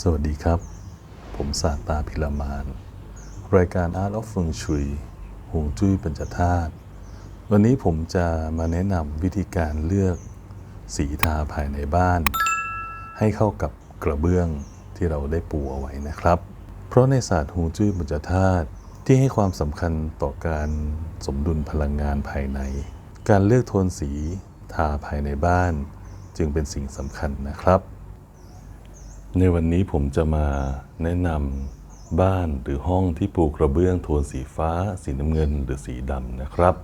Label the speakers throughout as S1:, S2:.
S1: สวัสดีครับ ผมศาสตาพิรามาน รายการ Art of Feng Shui ฮวงจุ้ยปัญจธาตุ วันนี้ผมจะมาแนะนำวิธีการเลือกสีทาภายในบ้าน ให้เข้ากับกระเบื้องที่เราได้ปูเอาไว้นะครับ เพราะในศาสตร์ฮวงจุ้ยปัญจธาตุที่ให้ความสำคัญต่อการสมดุลพลังงานภายใน การเลือกโทนสีทาภายในบ้าน จึงเป็นสิ่งสำคัญนะครับ ในวันนี้ผมจะมาแนะนำบ้านหรือห้องที่ปูกระเบื้องโทนสีฟ้า สีน้ำเงินหรือสีดำนะครับ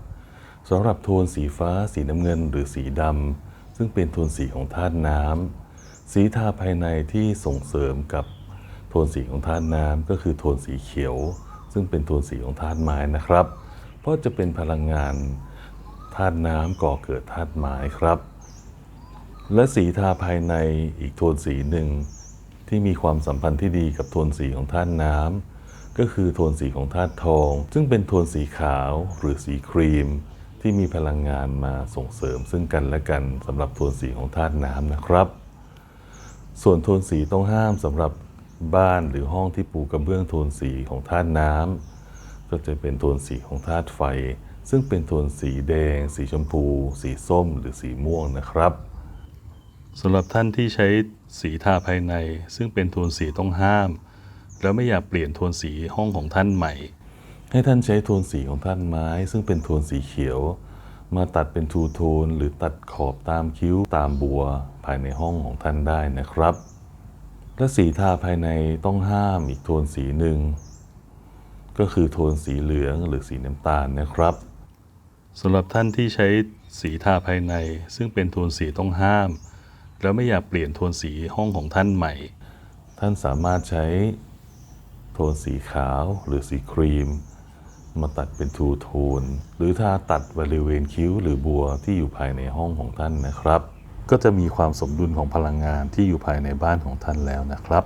S1: สำหรับโทนสีฟ้า สีน้ำเงินหรือสีดำซึ่งเป็นโทนสีของธาตุน้ำสีทาภายในที่ส่งเสริมกับโทนสีของธาตุน้ำก็คือโทนสีเขียว ซึ่งเป็นโทนสีของธาตุไม้นะครับ เพราะจะเป็นพลังงานธาตุน้ำก่อเกิดธาตุไม้ครับ และสีทาภายในอีกโทนสีหนึ่ง ที่มีความสัมพันธ์ที่ดีกับโทนสีของธาตุน้ำก็คือโทนสีของธาตุทอง ซึ่งเป็นโทนสีขาวหรือสีครีม ที่มีพลังงานมาส่งเสริมซึ่งกันและกันสำหรับโทนสีของธาตุน้ำนะครับ ส่วนโทนสีต้องห้ามสำหรับบ้านหรือห้องที่ปูกระเบื้องโทนสีของธาตุน้ำก็จะเป็นโทนสีของธาตุไฟ ซึ่งเป็นโทนสีแดง สีชมพู สีส้ม หรือสีม่วงนะครับ สำหรับท่านที่ใช้สีทาภายใน ซึ่งเป็นโทนสีต้องห้าม แล้วไม่อยากเปลี่ยนโทนสีห้องของท่านใหม่ ให้ท่านใช้โทนสีของท่านไม้ ซึ่งเป็นโทนสีเขียว มาตัดเป็นทูโทน หรือตัดขอบตามคิ้วตามบัวภายในห้องของท่านได้นะครับ และสีทาภายในต้องห้ามอีกโทนสีหนึ่งก็คือโทนสีเหลืองหรือสีน้ำตาลนะครับสำหรับท่านที่ใช้สีทาภายใน ซึ่งเป็นโทนสีต้องห้าม แล้วไม่อยากเปลี่ยนโทนสีห้องของท่านใหม่ ท่านสามารถใช้โทนสีขาวหรือสีครีม มาตัดเป็นทูโทน หรือถ้าตัดบริเวณคิ้วหรือบัวที่อยู่ภายในห้องของท่านนะครับ ก็จะมีความสมดุลของพลังงานที่อยู่ภายในบ้านของท่านแล้วนะครับ